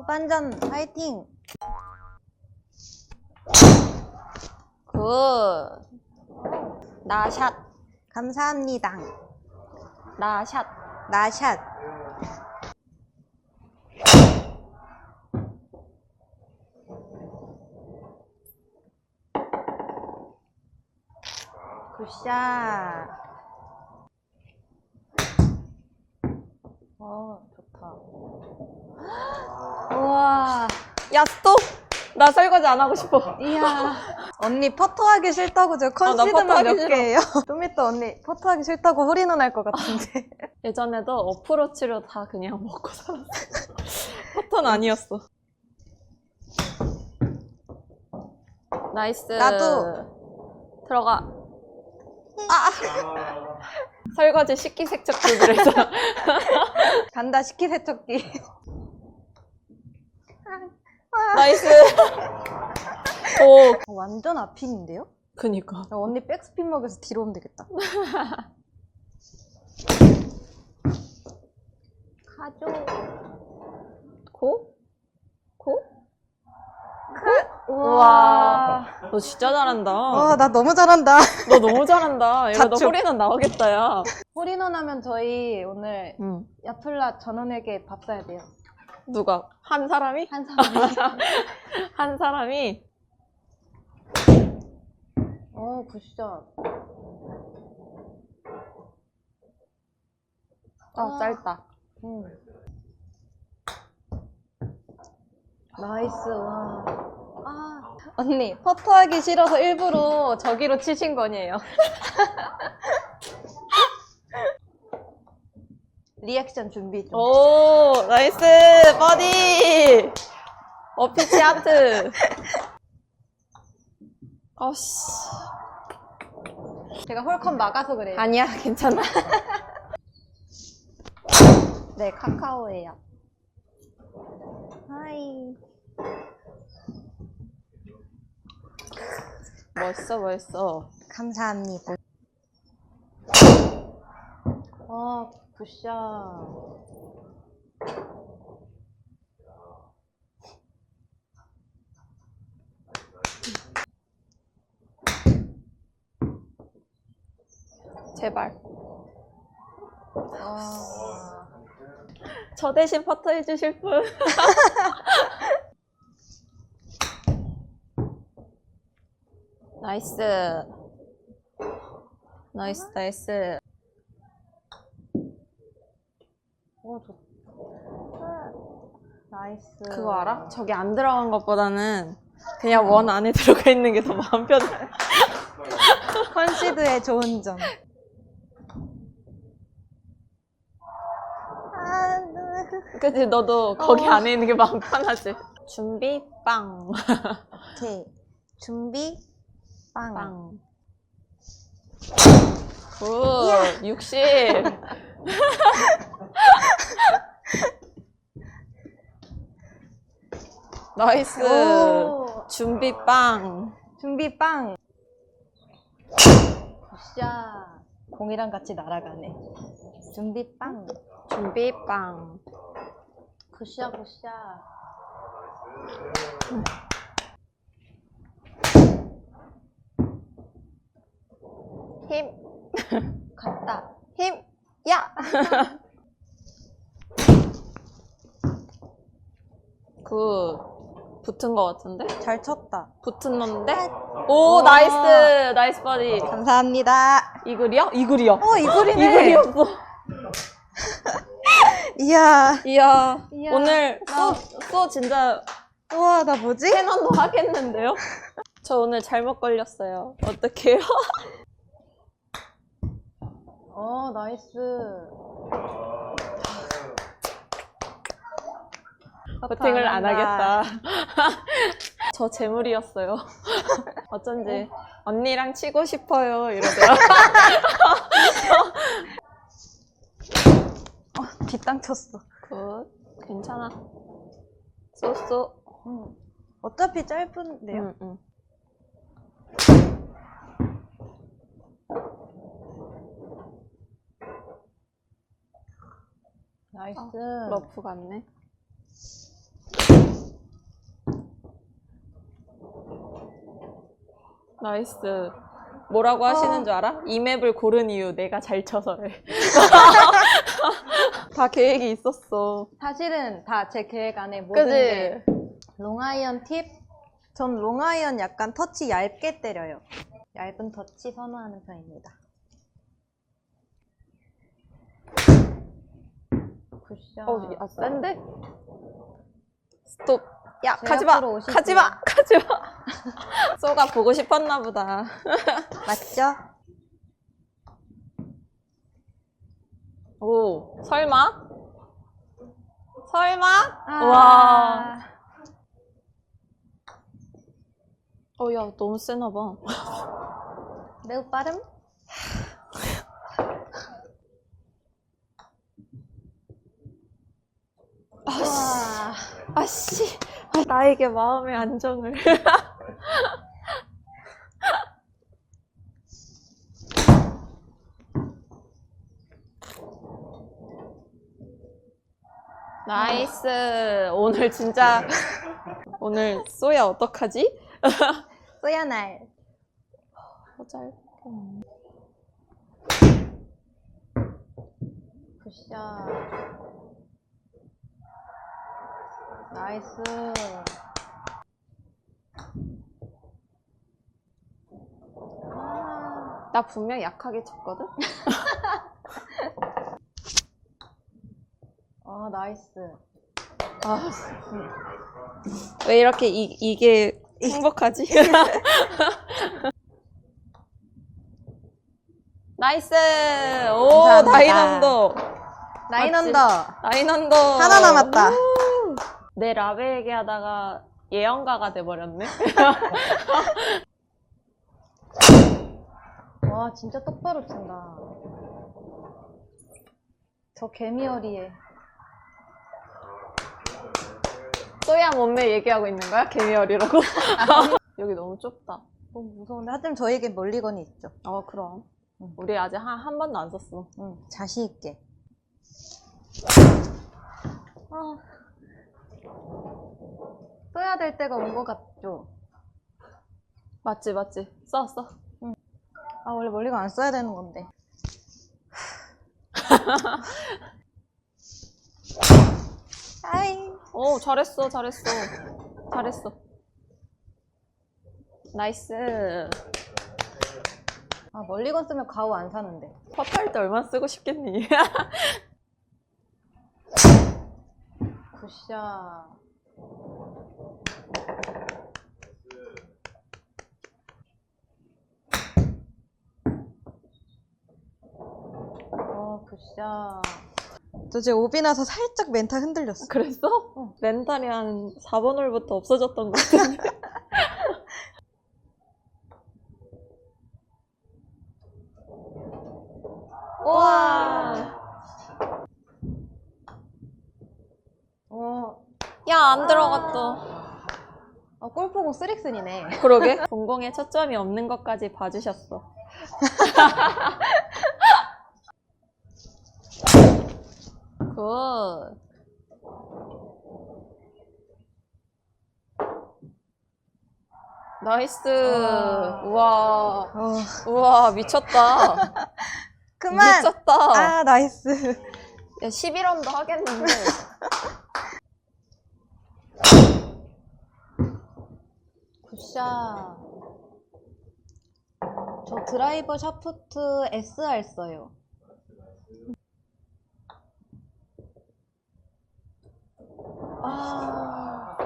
후반전 화이팅! 굿. 나샷. 감사합니다. 나샷. 나샷. 굿샷. 어, 와. 야, 스톱! 나 설거지 안 하고 싶어. 이야. 언니 퍼터하기 싫다고 저 아, 나 컨시드만 퍼터하기 몇 싫어. 개예요? 좀 이따 언니 퍼터하기 싫다고 홀인원 할것 같은데. 예전에도 어프로치로 다 그냥 먹고 살았어. 퍼터는 아니었어. 나이스. 나도. 들어가. 아! 설거지 식기세척기들에서 간다 식기세척기. 나이스. 오, 어, 완전 앞핀인데요? 그니까. 야, 언니 백스핀 먹여서 뒤로 오면 되겠다. 가죠. 고? 고? 우와. 너 진짜 잘한다. 와, 나 너무 잘한다. 너 너무 잘한다. 이러다 자축. 홀인원 나오겠다, 야. 홀인원 하면 저희 오늘 응. 야플라 전원에게 밥 사야 돼요. 누가? 한 사람이? 한 사람이. 한 사람이? 어, 굿샷. 아, 아. 짧다. 응. 나이스, 와. 아, 언니, 퍼터하기 싫어서 일부러 저기로 치신 거니에요. 리액션 준비 좀. 오, 나이스! 버디! 어피치 하트! 어씨. 제가 홀컵 막아서 그래요. 아니야, 괜찮아. 네, 카카오예요. 하이. 멋있어, 멋있어. 감사합니다. 와, 굿샷. 제발. 와. 저 대신 퍼터 해주실 분. 나이스. 나이스, 나이스. 오, 좋다. 나이스. 그거 알아? 저기 안 들어간 것보다는 그냥 원 안에 들어가 있는 게 더 마음 편해. 컨시드의 좋은 점. 아, 네. 그치? 너도 거기 어. 안에 있는 게 마음 편하지? 준비, 빵. 오케이. 준비, 빵. 빵. 굿. 60. 나이스. 오. 준비, 빵. 준비, 빵. 굿샷. 공이랑 같이 날아가네. 준비, 빵. 준비, 빵. 굿샷, 굿샷. 힘. 갔다. 힘. 야! 굿. 붙은 것 같은데? 잘 쳤다. 붙은 놈인데? 오, 와. 나이스! 나이스 버디. 감사합니다. 이글이야? 이글이야. 어, 이글이네. 이글이었어. 이야. 이야, 이야. 오늘 나- 쏘, 쏘 진짜 우와, 나 뭐지? 캐논도 하겠는데요? 저 오늘 잘못 걸렸어요. 어떡해요? 어, 나이스. 버팅을 안 한다. 하겠다. 저 재물이었어요. 어쩐지 언니랑 치고 싶어요 이러더라. 어, 뒷땅 쳤어. 굿, 괜찮아. 쏘쏘. 응. 어차피 짧은데요? 응, 응. 나이스. 러프 같네. 나이스. 뭐라고 하시는 줄 알아? 이 맵을 고른 이유 내가 잘 쳐서래. 다 계획이 있었어. 사실은 다 제 계획 안에 모든 게 그지? 롱아이언 팁? 전 롱아이언 약간 터치 얇게 때려요. 얇은 터치 선호하는 편입니다. 굿샷. 어, 아, 센데? 스톱. 야, 제 가지 마! 앞으로 오실게요. 가지 마! 가지 마! 쏘가 보고 싶었나 보다. 맞죠? 오, 설마? 설마? 아. 와. 어, 야, 너무 세나 봐. 매우 빠름? 와. 아씨, 아, 나에게 마음의 안정을. 나이스. 오늘 진짜, 오늘 쏘야 어떡하지? 쏘야 날. 호잘. 굿샷. 나이스. 나 분명 약하게 쳤거든? 아, 나이스. 아, 왜 이렇게 이, 이게 행복하지? 나이스! 오, 감사합니다. 나인 언더! 나인? 언더. 나인 언더! 하나 남았다. 우! 내 라베 얘기하다가 예언가가 돼버렸네? 와, 진짜 똑바로 친다. 저 개미어리에. 쏘야 몸매 얘기하고 있는 거야? 개미열이라고? 여기 너무 좁다. 너무 무서운데. 하여튼 저에게 멀리건이 있죠. 아, 그럼. 응. 우리 아직 한, 한 번도 안 썼어. 응, 자신 있게. 아. 써야 될 때가 온 것 같죠? 맞지, 맞지. 써, 써. 아, 원래 멀리건 안 써야 되는 건데. 아이. 오, 잘했어, 잘했어. 잘했어. 나이스. 아, 멀리건 쓰면 가오 안 사는데. 퍼트할 때 얼마나 쓰고 싶겠니? 굿샷. 어, 굿샷. 저 지금 오비 나서 살짝 멘탈 흔들렸어. 그랬어? 어. 멘탈이 한 4번 홀부터 없어졌던 것 같은데. 와. 어, 야, 안 들어갔다. 아, 골프공 쓰릭슨이네. 그러게. 공공에 초점이 없는 것까지 봐주셨어. 굿. 나이스. 아. 우와. 어, 우와, 미쳤다. 그만! 미쳤다. 아, 나이스. 야, 11원도 하겠는데. 굿샷. 저 드라이버 샤프트 SR 써요. 아.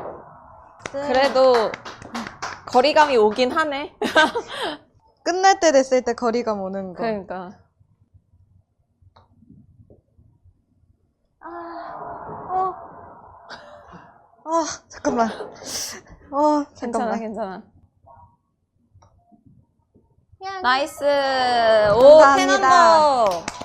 네. 그래도 거리감이 오긴 하네. 끝날 때 됐을 때 거리감 오는 거. 그러니까. 어. 아, 잠깐만. 어, 괜찮아, 잠깐만. 괜찮아. 야, 나이스. 오, 감사합니다. 테너더.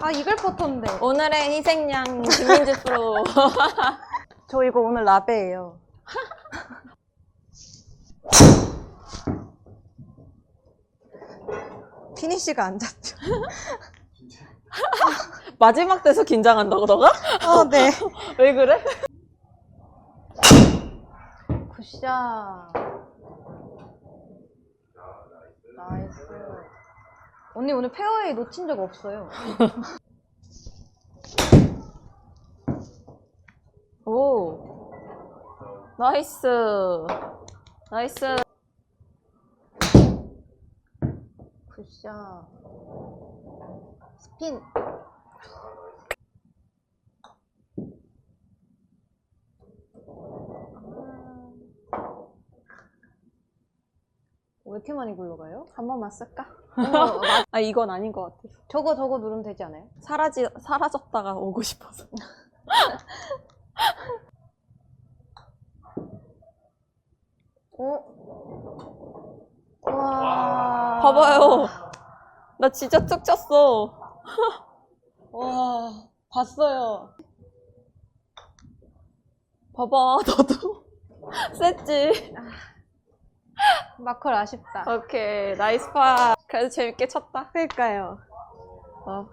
아, 이글 퍼터인데. 오늘의 희생양 김민주 프로. 저 이거 오늘 라베예요. 피니쉬가 안 잡혀. 마지막 돼서 긴장한다고 너가? 어, 네. 왜 그래? 굿샷. 나이스. 언니 오늘 페어웨이 놓친 적 없어요. 오. 나이스. 나이스. 굿샷. 스핀. 왜 이렇게 많이 굴러가요? 한 번만 쓸까? 어, 마- 아, 이건 아닌 것 같아서. 저거 저거 누르면 되지 않아요? 사라지, 사라졌다가 오고 싶어서. 어? 와. 봐봐요. 나 진짜 툭 쳤어. 와, 봤어요. 봐봐, 너도. 셌지? 마컬 아쉽다. 오케이, 나이스 파. 그래도 재밌게 쳤다. 그러니까요. 어,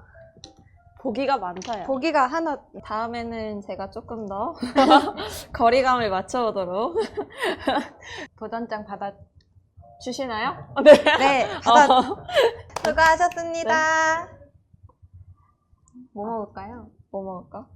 보기가 많다, 야. 보기가 하나 다음에는 제가 조금 더 거리감을 맞춰보도록 도전장 받아. 주시나요? 네. 네, 받아. 어, 수고하셨습니다. 뭐 먹을까요? 뭐 먹을까?